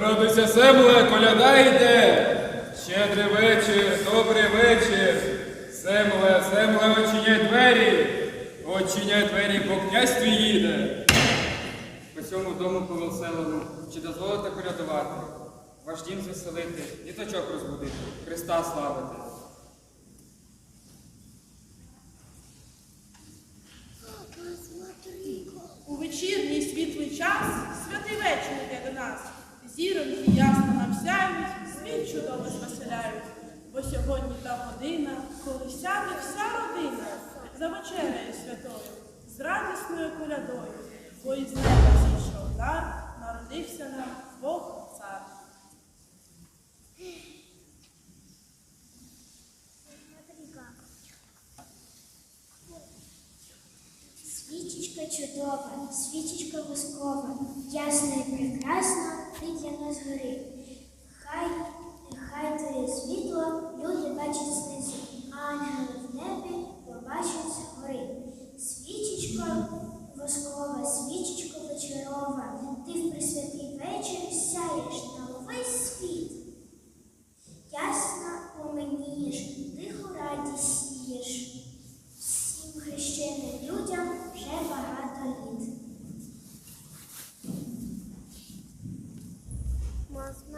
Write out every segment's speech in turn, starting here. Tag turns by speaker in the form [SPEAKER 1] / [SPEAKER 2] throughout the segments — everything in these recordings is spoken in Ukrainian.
[SPEAKER 1] Радуйся, земле, коляда йде. Щедрий вечір, добрий вечір. Земле, земле, очиняй двері. Очиняй двері, бо князь твій їде. По цьому дому по веселому, чи дозволите колядувати? Ваш дім звеселити, діточок розбудити, Христа славити.
[SPEAKER 2] У вечірній світлий час святий вечір йде до нас. Зіроньки ясно нам сяють, світ чудово звеселяють. Бо сьогодні та година, коли сяде вся родина за вечерею святою, з радісною колядою, бо із неба зійшов дар, народився нам Бог
[SPEAKER 3] Свічечка чудова, свічечка воскова, ясна і прекрасна, ти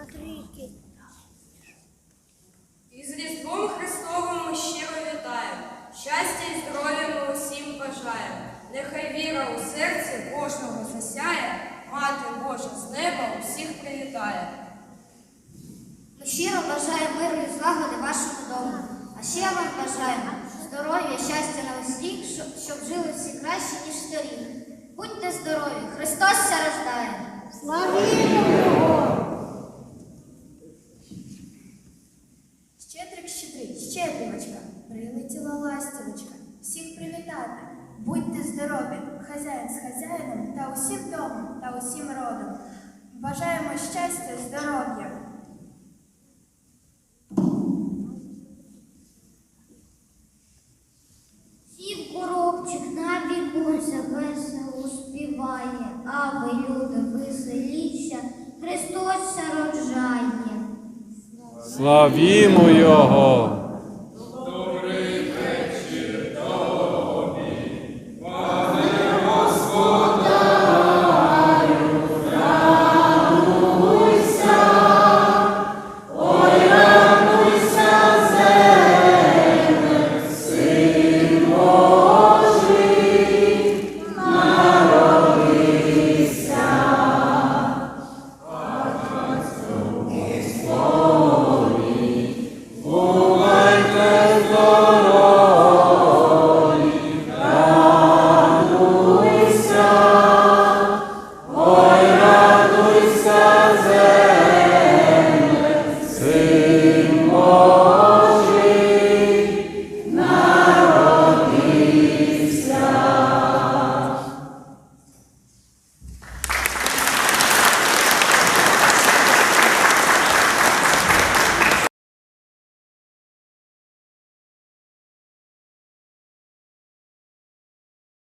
[SPEAKER 3] Смотрите.
[SPEAKER 4] Із Різдвом Христовим ми щиро вітаємо. Щастя і здоров'я ми усім бажаємо. Нехай віра у серці кожного засяє, Мати Божа з неба усіх привітає.
[SPEAKER 5] Ми щиро бажаємо миру і злагоди вашому дому. А ще вам бажаємо здоров'я, щастя на усіх, щоб, щоб жили всі краще, ніж торік. Будьте здорові! Христос ся рождає!
[SPEAKER 6] Щедрик щедрик, щедрівочка, прилетіла ластівочка, всіх привітати. Будьте здорові, хазяїн з хазяїном та усім домом та усім родом. Бажаємо щастя, здоров'я.
[SPEAKER 3] Сів коробчик на віконця весело співає, а ви, люди, веселіться, Христос ся рождає.
[SPEAKER 1] Славімо Його!